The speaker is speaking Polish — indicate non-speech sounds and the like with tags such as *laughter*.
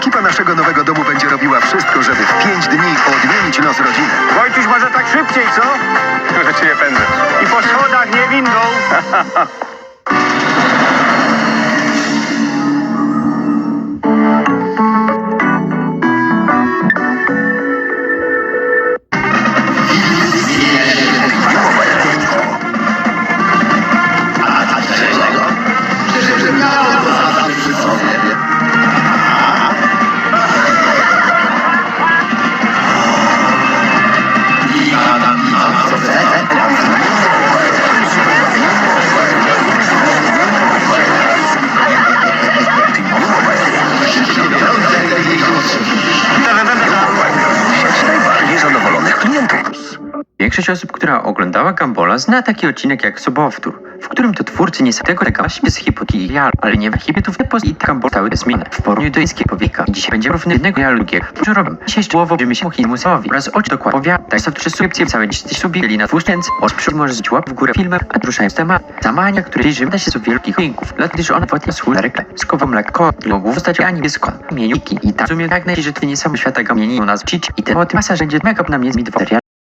Ekipa naszego nowego domu będzie robiła wszystko, żeby w pięć dni odmienić los rodziny. Wojtuś, może tak szybciej, co? *laughs* Że cię pędzę. I po schodach, nie windą. *laughs* Większość osób, która oglądała Gambola, zna taki odcinek jak Sobowtór, w którym to twórcy niesamowitego rekama z hipotiki i jal, ale nie hipotów i Gambol stały zmiany w porównaniu do inskiej powieka. Dzisiaj będzie równy jednego drugiego. Dużo robię. Dzisiaj słowo bierzemy się Musowi oraz oczy dokładnie powiada. Tak są trzy subskrypcje całe 10 subili na dwuszczęc. Od przodu możesz zbić łap w górę filmem, a ruszając temat. Zamania, który żyje się z wielkich rynków, dlatego że ona płatna swój reklam. Skowa mleko, mogą zostać ani. Mieniki i tam w tak że to nie samo świata gamieni u nas wcić i ten o tym masa będzie mega na mnie z mi dwa